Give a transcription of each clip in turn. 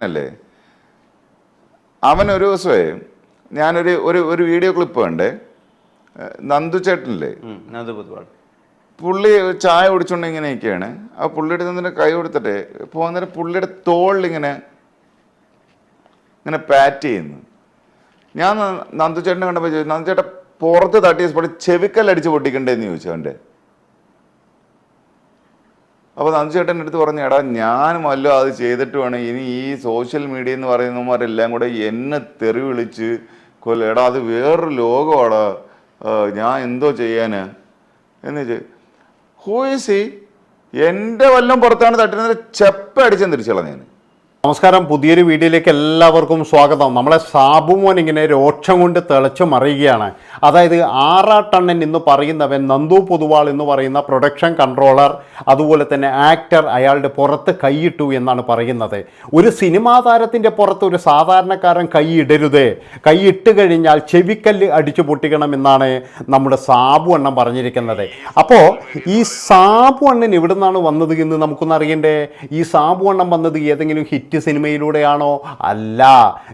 അല്ലേ? അവൻ ഒരു ദിവസമേ ഞാനൊരു ഒരു ഒരു വീഡിയോ ക്ലിപ്പ് കണ്ടേ നന്ദു ചേട്ടനില്ലേ? പുള്ളി ചായ കുടിച്ചോണ്ട് ഇങ്ങനെ നിൽക്കുകയാണ് ആ പുള്ളിയുടെ തന്നെ കൈ കൊടുത്തിട്ട് പോകുന്നേരം പുള്ളിയുടെ തോളിൽ ഇങ്ങനെ ഇങ്ങനെ പാറ്റ് ചെയ്യുന്നു. ഞാൻ നന്ദു ചേട്ടനെ കണ്ടപ്പോൾ ചോദിച്ചു നന്ദു ചേട്ടൻ പുറത്ത് തട്ടിയ സ്പോട്ടിൽ ചെവിക്കല്ലടിച്ച് പൊട്ടിക്കണ്ടേന്ന് ചോദിച്ചു അവന്റെ. അപ്പോൾ നന്ദിച്ചേട്ടൻ എടുത്ത് പറഞ്ഞു എടാ ഞാൻ അല്ല അത് ചെയ്തിട്ട് വേണം. ഇനി ഈ സോഷ്യൽ മീഡിയ എന്ന് പറയുന്നവന്മാരെല്ലാം കൂടെ എന്നെ തെറി വിളിച്ച് കൊല്ല. എടാ അത് വേറൊരു ലോകമാണ് ഞാൻ എന്തോ ചെയ്യാന്? എന്ന് വെച്ച് ഹൂ ഈസ് ഹി എന്റെ വല്ലതും പുറത്താണ് തട്ടുന്നത് ചെപ്പ അടിച്ചെന്ന് തിരിച്ചോളാം ഞാൻ നമസ്കാരം. പുതിയൊരു വീഡിയോയിലേക്ക് എല്ലാവർക്കും സ്വാഗതം. നമ്മളെ സാബുമോൻ ഇങ്ങനെ രോക്ഷം കൊണ്ട് തിളച്ചു മറിയുകയാണ്. അതായത് ആറാട്ടണ്ണൻ എന്ന് പറയുന്നവൻ നന്ദു പൊതുവാൾ എന്ന് പറയുന്ന പ്രൊഡക്ഷൻ കൺട്രോളർ അതുപോലെ തന്നെ ആക്ടർ അയാളുടെ പുറത്ത് കൈയിട്ടു എന്നാണ് പറയുന്നത്. ഒരു സിനിമാ താരത്തിന്റെ പുറത്ത് ഒരു സാധാരണക്കാരൻ കൈയിടരുത്. കൈയിട്ട് കഴിഞ്ഞാൽ ചെവിക്കല്ല് അടിച്ചു പൊട്ടിക്കണം എന്നാണ് നമ്മുടെ സാബു അണ്ണൻ പറഞ്ഞിരിക്കുന്നത്. അപ്പോൾ ഈ സാബു അണ്ണൻ എവിടെ നിന്നാണ് വന്നത് എന്ന് നമുക്കൊന്ന് അറിയണ്ടേ? ഈ സാബു അണ്ണൻ വന്നത് ഏതെങ്കിലും ഹിറ്റ് സിനിമയിലൂടെയാണോ അല്ല.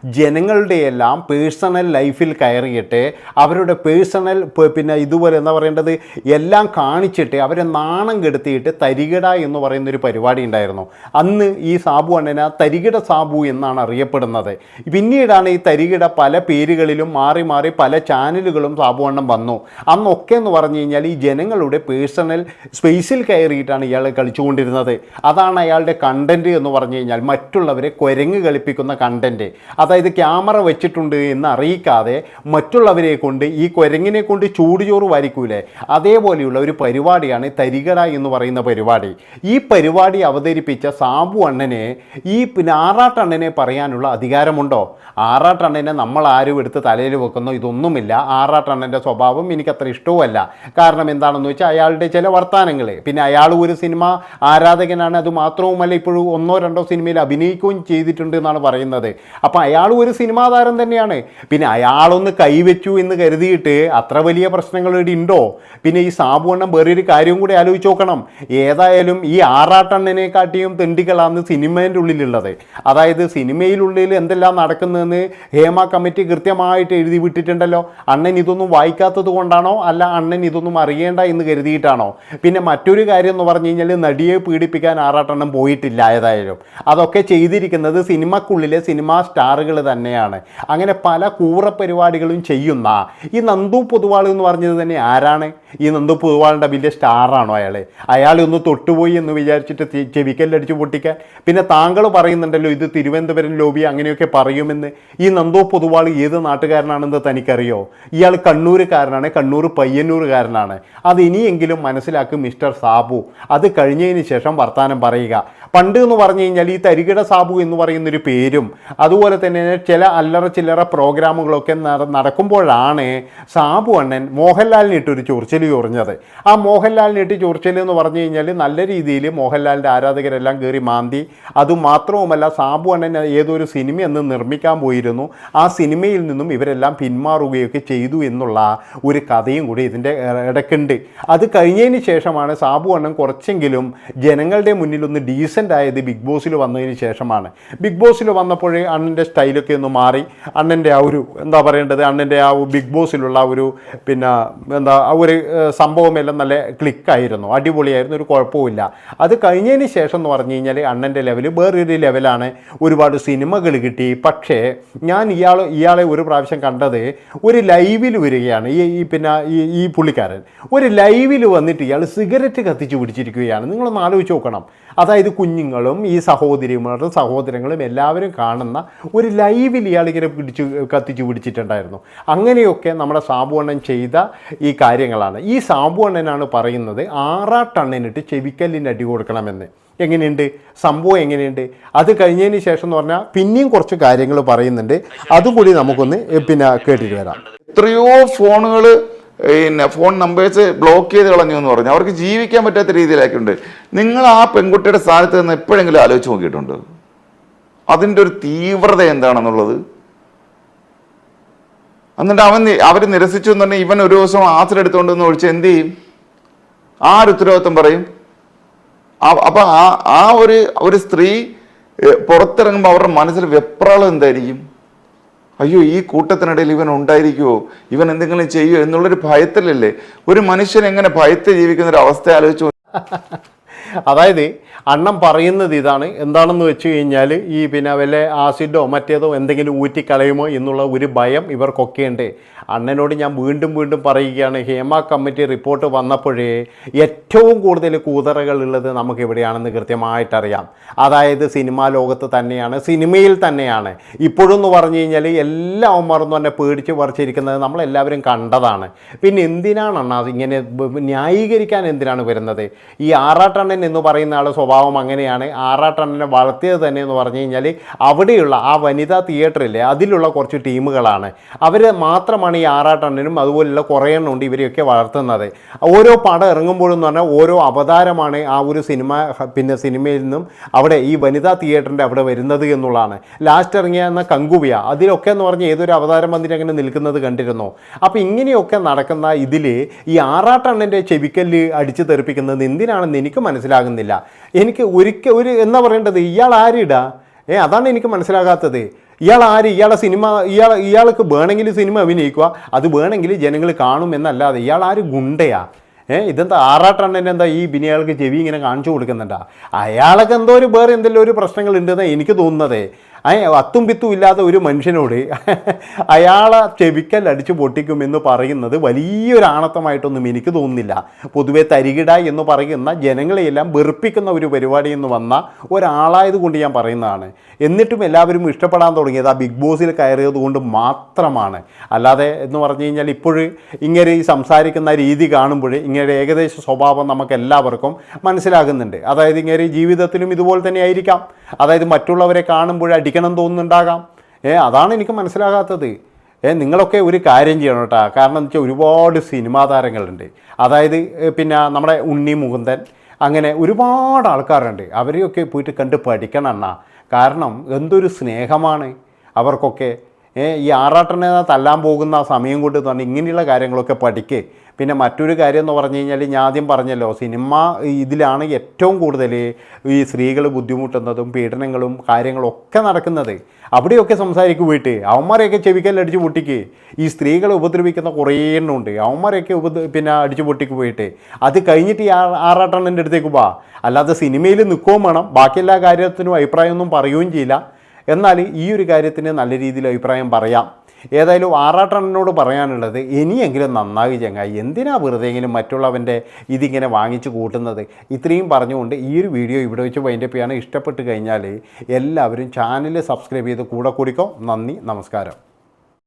ജനങ്ങളുടെ എല്ലാം പേഴ്സണൽ ലൈഫിൽ കയറിയിട്ട് അവരുടെ പേഴ്സണൽ പിന്നെ ഇതുപോലെ എന്താ പറയേണ്ടത്? എല്ലാം കാണിച്ചിട്ട് അവരെ നാണം കെടുത്തിയിട്ട് തരികിട എന്ന് പറയുന്നൊരു പരിപാടി ഉണ്ടായിരുന്നു. അന്ന് ഈ സാബു അണ്ണന തരികിട സാബു എന്നാണ് അറിയപ്പെടുന്നത്. പിന്നീടാണ് ഈ തരികിട പല പേരുകളിലും മാറി മാറി പല ചാനലുകളും സാബു അണ്ണൻ വന്നു. അന്നൊക്കെ എന്ന് പറഞ്ഞു കഴിഞ്ഞാൽ ഈ ജനങ്ങളുടെ പേഴ്സണൽ സ്പേസിൽ കയറിയിട്ടാണ് ഇയാൾ കളിച്ചുകൊണ്ടിരുന്നത്. അതാണ് അയാളുടെ കണ്ടന്റ് എന്ന് പറഞ്ഞു കഴിഞ്ഞാൽ മറ്റുള്ളവരെ കുരങ്ങ് കളിപ്പിക്കുന്ന കണ്ടന്റ് അതായത് ക്യാമറ വെച്ചിട്ടുണ്ട് എന്ന് അറിയിക്കാതെ മറ്റുള്ളവരെ കൊണ്ട് ഈ കുരങ്ങിനെ കൊണ്ട് ചൂടുചോറ് വാരിക്കൂലേ? അതേപോലെയുള്ള ഒരു പരിപാടിയാണ് തരികട എന്ന് പറയുന്ന പരിപാടി. ഈ പരിപാടി അവതരിപ്പിച്ച സാബു അണ്ണനെ ഈ പിന്നെ ആറാട്ടണ്ണനെ പറയാനുള്ള അധികാരമുണ്ടോ? ആറാട്ടണ്ണനെ നമ്മൾ ആരും എടുത്ത് തലയിൽ വെക്കുന്നോ ഇതൊന്നുമില്ല. ആറാട്ടണ്ണന്റെ സ്വഭാവം എനിക്കത്ര ഇഷ്ടവുമല്ല. കാരണം എന്താണെന്ന് വെച്ചാൽ അയാളുടെ ചില വർത്തമാനങ്ങൾ പിന്നെ അയാൾ ഒരു സിനിമ ആരാധകനാണ് അത് മാത്രവുമല്ല ഇപ്പോഴും ഒന്നോ രണ്ടോ സിനിമയിൽ അഭിനയിക്കുകയും ചെയ്തിട്ടുണ്ട് എന്നാണ് പറയുന്നത്. അപ്പോൾ അയാൾ ഒരു സിനിമാ താരം തന്നെയാണ്. പിന്നെ അയാളൊന്ന് കൈവച്ചു എന്ന് കരുതിയിട്ട് അത്ര വലിയ പ്രശ്നങ്ങൾ ഇവിടെ ഉണ്ടോ? പിന്നെ ഈ സാബുവണ്ണം വേറൊരു കാര്യവും കൂടി ആലോചിച്ച് നോക്കണം. ഏതായാലും ഈ ആറാട്ടണ്ണനെ കാട്ടിയും തെണ്ടികളാണ് സിനിമേന്റെ ഉള്ളിലുള്ളത്. അതായത് സിനിമയിലുള്ളിൽ എന്തെല്ലാം നടക്കുന്നതെന്ന് ഹേമ കമ്മിറ്റി കൃത്യമായിട്ട് എഴുതി വിട്ടിട്ടുണ്ടല്ലോ. അണ്ണൻ ഇതൊന്നും വായിക്കാത്തത് കൊണ്ടാണോ? അല്ല അണ്ണൻ ഇതൊന്നും അറിയേണ്ട എന്ന് കരുതിയിട്ടാണോ? പിന്നെ മറ്റൊരു കാര്യം എന്ന് പറഞ്ഞു കഴിഞ്ഞാൽ നടിയെ പീഡിപ്പിക്കാൻ ആറാട്ടെണ്ണം പോയിട്ടില്ല ഏതായാലും. അതൊക്കെ ചെയ്തിരിക്കുന്നത് സിനിമക്കുള്ളിലെ സിനിമാ സ്റ്റാറുകൾ തന്നെയാണ്. അങ്ങനെ പല കൂറ പരിപാടികളും ചെയ്യുന്ന ഈ നന്ദു പൊതുവാൾ എന്ന് പറഞ്ഞത് തന്നെ ആരാണ്? ഈ നന്ദു പൊതുവാളിന്റെ വലിയ സ്റ്റാറാണോ അയാൾ അയാൾ ഒന്ന് തൊട്ടുപോയി എന്ന് വിചാരിച്ചിട്ട് ചെവിക്കല്ലടിച്ച് പൊട്ടിക്കാൻ. പിന്നെ താങ്കൾ പറയുന്നുണ്ടല്ലോ ഇത് തിരുവനന്തപുരം ലോബി അങ്ങനെയൊക്കെ പറയുമെന്ന്. ഈ നന്ദു പൊതുവാൾ ഏത് നാട്ടുകാരനാണെന്ന് തനിക്കറിയോ? ഇയാൾ കണ്ണൂരുകാരനാണ് കണ്ണൂർ പയ്യന്നൂരുകാരനാണ്. അത് ഇനിയെങ്കിലും മനസ്സിലാക്കും മിസ്റ്റർ സാബു. അത് കഴിഞ്ഞതിന് ശേഷം വർത്തമാനം പറയുക. പണ്ട് എന്ന് പറഞ്ഞു കഴിഞ്ഞാൽ ഈ തരികിട സാബു എന്ന് പറയുന്നൊരു പേരും അതുപോലെ തന്നെ ചില അല്ലറ ചില്ലറ പ്രോഗ്രാമുകളൊക്കെ നട- നടക്കുമ്പോഴാണ് സാബു അണ്ണൻ മോഹൻലാലിനിട്ട് ഒരു ചൊറിച്ചൽ ചൊറിഞ്ഞത്. ആ മോഹൻലാലിനിട്ട് ചൊറിച്ചൽ എന്ന് പറഞ്ഞു കഴിഞ്ഞാൽ നല്ല രീതിയിൽ മോഹൻലാലിന്റെ ആരാധകരെല്ലാം കയറി മാന്തി അതുമാത്രവുമല്ല സാബു അണ്ണൻ ഏതൊരു സിനിമ എന്ന് നിർമ്മിക്കാൻ പോയിരുന്നു. ആ സിനിമയിൽ നിന്നും ഇവരെല്ലാം പിന്മാറുകയൊക്കെ ചെയ്തു എന്നുള്ള ഒരു കഥയും കൂടി ഇതിന്റെ ഇടയ്ക്കുണ്ട്. അത് കഴിഞ്ഞതിന് ശേഷമാണ് സാബു അണ്ണൻ കുറച്ചെങ്കിലും ജനങ്ങളുടെ മുന്നിൽ ഒന്ന് ഡീസന്റ് ആയത് ബിഗ് ബോസിൽ വന്നതിന് ശേഷമാണ്. ബിഗ് ബോസിൽ വന്നപ്പോഴേ അണ്ണന്റെ സ്റ്റൈലൊക്കെ ഒന്ന് മാറി. അണ്ണന്റെ ആ ഒരു എന്താ പറയേണ്ടത്? അണ്ണന്റെ ആ ബിഗ് ബോസിലുള്ള ഒരു പിന്നെ എന്താ ആ ഒരു സംഭവമെല്ലാം നല്ല ക്ലിക്കായിരുന്നു അടിപൊളിയായിരുന്നു ഒരു കുഴപ്പമില്ല അത് കഴിഞ്ഞതിന് ശേഷം എന്ന് പറഞ്ഞു കഴിഞ്ഞാൽ അണ്ണന്റെ ലെവൽ വേറൊരു ലെവലാണ് ഒരുപാട് സിനിമകൾ കിട്ടി. പക്ഷേ ഞാൻ ഇയാൾ ഇയാളെ ഒരു പ്രാവശ്യം കണ്ടത് ഒരു ലൈവിൽ വരികയാണ്. ഈ പിന്നെ ഈ ഈ പുള്ളിക്കാരൻ. ഒരു ലൈവിൽ വന്നിട്ട് ഇയാൾ സിഗരറ്റ് കത്തിച്ച് പിടിച്ചിരിക്കുകയാണ്. നിങ്ങളൊന്ന് ആലോചിച്ച് നോക്കണം. അതായത് കുഞ്ഞുങ്ങളും ഈ സഹോദരിമാരും സഹോദരങ്ങളും എല്ലാവരും കാണുന്ന ഒരു ലൈവിൽ ഇയാളിങ്ങനെ പിടിച്ചു കത്തിച്ച് പിടിച്ചിട്ടുണ്ടായിരുന്നു. അങ്ങനെയൊക്കെ നമ്മുടെ സാബുവണ്ണൻ ചെയ്ത ഈ കാര്യങ്ങളാണ്. ഈ സാബുവണ്ണനാണ് പറയുന്നത് ആറാട്ടണ്ണനിട്ട് ചെവിക്കല്ലിന് അടി കൊടുക്കണമെന്ന്. എങ്ങനെയുണ്ട്? സംഭവം എങ്ങനെയുണ്ട്? അത് കഴിഞ്ഞതിന് ശേഷം എന്ന് പറഞ്ഞാൽ പിന്നെയും കുറച്ച് കാര്യങ്ങൾ പറയുന്നുണ്ട്. അതും കൂടി നമുക്കൊന്ന് പിന്നെ കേട്ടിട്ട് വരാം. എത്രയോ ഫോണുകൾ പിന്നെ ഫോൺ നമ്പേഴ്സ് ബ്ലോക്ക് ചെയ്ത് കളഞ്ഞു എന്ന് പറഞ്ഞു. അവർക്ക് ജീവിക്കാൻ പറ്റാത്ത രീതിയിലാക്കിയിട്ടുണ്ട് നിങ്ങൾ ആ പെൺകുട്ടിയുടെ സ്ഥാനത്ത് നിന്ന് എപ്പോഴെങ്കിലും ആലോചിച്ച് നോക്കിയിട്ടുണ്ട്? അതിന്റെ ഒരു തീവ്രത എന്താണെന്നുള്ളത്? എന്നിട്ട് അവൻ അവർ നിരസിച്ചു എന്ന് പറഞ്ഞാൽ ഇവൻ ഒരു ദിവസം ആസിഡ് എടുത്തുകൊണ്ട് വന്ന് ഒഴിച്ച് എന്ത് ചെയ്യും? ആ ഒരു ഉത്തരവാദിത്വം പറയും. അപ്പൊ ആ ആ ഒരു ഒരു സ്ത്രീ പുറത്തിറങ്ങുമ്പോൾ അവരുടെ മനസ്സിൽ വെപ്രാളം എന്തായിരിക്കും? അയ്യോ ഈ കൂട്ടത്തിനിടയിൽ ഇവൻ ഉണ്ടായിരിക്കുമോ ഇവൻ എന്തെങ്കിലും ചെയ്യുമോ എന്നുള്ളൊരു ഭയത്തിലല്ലേ? ഒരു മനുഷ്യൻ എങ്ങനെ ഭയത്തെ ജീവിക്കുന്ന ഒരു അവസ്ഥ ആലോചിച്ചു അതായത് അണ്ണം പറയുന്നത് ഇതാണ്. എന്താണെന്ന് വെച്ച് കഴിഞ്ഞാൽ ഈ പിന്നെ വല്ല ആസിഡോ മറ്റേതോ എന്തെങ്കിലും ഊറ്റിക്കളയുമോ എന്നുള്ള ഒരു ഭയം ഇവർക്കൊക്കെ ഉണ്ട് അണ്ണനോട് ഞാൻ വീണ്ടും വീണ്ടും പറയുകയാണ് ഹേമ കമ്മിറ്റി റിപ്പോർട്ട് വന്നപ്പോഴേ ഏറ്റവും കൂടുതൽ കൂതറകൾ ഉള്ളത് നമുക്ക് എവിടെയാണെന്ന് കൃത്യമായിട്ടറിയാം. അതായത് സിനിമാ ലോകത്ത് തന്നെയാണ് സിനിമയിൽ തന്നെയാണ്. ഇപ്പോഴെന്ന് പറഞ്ഞു കഴിഞ്ഞാൽ എല്ലാ അവന്മാരും തന്നെ പേടിച്ച് പറിച്ചിരിക്കുന്നത് നമ്മളെല്ലാവരും കണ്ടതാണ്. പിന്നെ എന്തിനാണ് അണ്ണാ ഇങ്ങനെ ന്യായീകരിക്കാൻ എന്തിനാണ് വരുന്നത്? ഈ എന്ന് പറയുന്ന ആളുടെ സ്വഭാവം അങ്ങനെയാണ്. ആറാട്ടണ്ണനെ വളർത്തിയത് തന്നെ എന്ന് പറഞ്ഞു കഴിഞ്ഞാൽ അവിടെയുള്ള ആ വനിതാ തിയേറ്ററിലെ അതിലുള്ള കുറച്ച് ടീമുകളാണ്. അവർ മാത്രമാണ് ഈ ആറാട്ടണ്ണനും അതുപോലുള്ള കുറേ എണ്ണം ഉണ്ട് ഇവരെയൊക്കെ വളർത്തുന്നത്. ഓരോ പടം ഇറങ്ങുമ്പോഴും എന്ന് പറഞ്ഞാൽ ഓരോ അവതാരമാണ് ആ ഒരു സിനിമ പിന്നെ സിനിമയിൽ നിന്നും അവിടെ ഈ വനിതാ തിയേറ്ററിന്റെ അവിടെ വരുന്നത് എന്നുള്ളതാണ്. ലാസ്റ്റ് ഇറങ്ങിയ എന്ന കങ്കുവിയ അതിലൊക്കെ എന്ന് പറഞ്ഞാൽ ഏതൊരു അവതാരം വന്നിട്ട് അങ്ങനെ നിൽക്കുന്നത് കണ്ടിരുന്നോ? അപ്പോൾ ഇങ്ങനെയൊക്കെ നടക്കുന്ന ഇതിൽ ഈ ആറാട്ടണ്ണന്റെ ചെവിക്കല്ല് അടിച്ചു തെറിപ്പിക്കുന്നത് എന്തിനാണെന്ന് എനിക്ക് മനസ്സിലാകുന്നില്ല. എനിക്ക് ഒരിക്കൽ ഒരു എന്താ പറയേണ്ടത്? ഇയാൾ ആരിടാ ഏ അതാണ് എനിക്ക് മനസ്സിലാകാത്തത്. ഇയാൾ ആര്? ഇയാളെ സിനിമ ഇയാൾ ഇയാൾക്ക് വേണമെങ്കിൽ സിനിമ അഭിനയിക്കുക. അത് വേണമെങ്കിൽ ജനങ്ങൾ കാണും എന്നല്ലാതെ ഇയാൾ ആര് ഗുണ്ടയാ? ഏ ഇതെന്താ ആറാട്ടെണ്ണന്റെ എന്താ ഈ ബിനിയാൾക്ക് ചെവി ഇങ്ങനെ കാണിച്ചു കൊടുക്കുന്നുണ്ടാ? അയാളൊക്കെ എന്തോ ഒരു വേറെ എന്തെങ്കിലും ഒരു പ്രശ്നങ്ങൾ ഉണ്ടെന്നാണ് എനിക്ക് തോന്നുന്നത്. അത്തും പിത്തും ഇല്ലാത്ത ഒരു മനുഷ്യനോട് അയാളെ ചെവിക്കൽ അടിച്ചു പൊട്ടിക്കുമെന്ന് പറയുന്നത് വലിയൊരു ആണത്തമായിട്ടൊന്നും എനിക്ക് തോന്നുന്നില്ല. പൊതുവെ തരികിട എന്ന് പറയുന്ന ജനങ്ങളെയെല്ലാം വെറുപ്പിക്കുന്ന ഒരു പരിപാടി എന്ന് വന്ന ഒരാളായതുകൊണ്ട് ഞാൻ പറയുന്നതാണ്. എന്നിട്ടും എല്ലാവരും ഇഷ്ടപ്പെടാൻ തുടങ്ങിയത് ആ ബിഗ് ബോസിൽ കയറിയത് കൊണ്ട് മാത്രമാണ്. അല്ലാതെ എന്ന് പറഞ്ഞു കഴിഞ്ഞാൽ ഇപ്പോഴും ഇങ്ങനെ ഈ സംസാരിക്കുന്ന രീതി കാണുമ്പോൾ ഇങ്ങനെ ഏകദേശ സ്വഭാവം നമുക്ക് എല്ലാവർക്കും മനസ്സിലാകുന്നുണ്ട്. അതായത് ഇങ്ങനെ ജീവിതത്തിലും ഇതുപോലെ തന്നെ ആയിരിക്കാം. അതായത് മറ്റുള്ളവരെ കാണുമ്പോൾ അടിക്കണം തോന്നുന്നുണ്ടാകാം. ഏ അതാണ് എനിക്ക് മനസ്സിലാകാത്തത്. ഏ നിങ്ങളൊക്കെ ഒരു കാര്യം ചെയ്യണം കേട്ടോ. കാരണം എന്ന് വെച്ചാൽ ഒരുപാട് സിനിമാ താരങ്ങളുണ്ട്. അതായത് പിന്നെ നമ്മുടെ ഉണ്ണി മുകുന്ദൻ അങ്ങനെ ഒരുപാട് ആൾക്കാരുണ്ട്. അവരെയൊക്കെ പോയിട്ട് കണ്ട് പഠിക്കണം അണ്ണാ. കാരണം എന്തൊരു സ്നേഹമാണ് അവർക്കൊക്കെ. ഈ ആറാട്ടനെ തല്ലാൻ പോകുന്ന സമയം കൊണ്ട് തന്നെ ഇങ്ങനെയുള്ള കാര്യങ്ങളൊക്കെ പഠിക്കേ. പിന്നെ മറ്റൊരു കാര്യം എന്ന് പറഞ്ഞു കഴിഞ്ഞാൽ ഞാൻ ആദ്യം പറഞ്ഞല്ലോ സിനിമ ഇതിലാണ് ഏറ്റവും കൂടുതൽ ഈ സ്ത്രീകൾ ബുദ്ധിമുട്ടുന്നതും പീഡനങ്ങളും കാര്യങ്ങളൊക്കെ നടക്കുന്നത്. അവിടെയൊക്കെ സംസാരിക്കും പോയിട്ട് അവന്മാരെയൊക്കെ ചെവിക്കല്ലടിച്ച് പൊട്ടിക്ക്. ഈ സ്ത്രീകളെ ഉപദ്രവിക്കുന്ന കുറേ എണ്ണമുണ്ട് അവന്മാരെയൊക്കെ ഉപദ്ര പിന്നെ അടിച്ചു പൊട്ടിക്ക് പോയിട്ട്. അത് കഴിഞ്ഞിട്ട് ഈ ആറാട്ടെണ്ണന്റെ അടുത്തേക്ക് പോവാ അല്ലാതെ സിനിമയിൽ നിൽക്കുകയും വേണം. ബാക്കി എല്ലാ കാര്യത്തിനും അഭിപ്രായമൊന്നും പറയുകയും ചെയ്യില്ല. എന്നാൽ ഈ ഒരു കാര്യത്തിന് നല്ല രീതിയിൽ അഭിപ്രായം പറയാം. ഏതായാലും ആറാട്ടണ്ണനോട് പറയാനുള്ളത് ഇനിയെങ്കിലും നന്നായി ചങ്ങായി. എന്തിനാ വെറുതെയെങ്കിലും മറ്റുള്ളവന്റെ ഇതിങ്ങനെ വാങ്ങിച്ച് കൂട്ടുന്നത്? ഇത്രയും പറഞ്ഞുകൊണ്ട് ഈ ഒരു വീഡിയോ ഇവിടെ വെച്ച് വൈൻഡപ്പ് പിയാണ് ഇഷ്ടപ്പെട്ട് കഴിഞ്ഞാൽ എല്ലാവരും ചാനൽ സബ്സ്ക്രൈബ് ചെയ്ത് കൂടെ കൂടിക്കോ. നന്ദി നമസ്കാരം.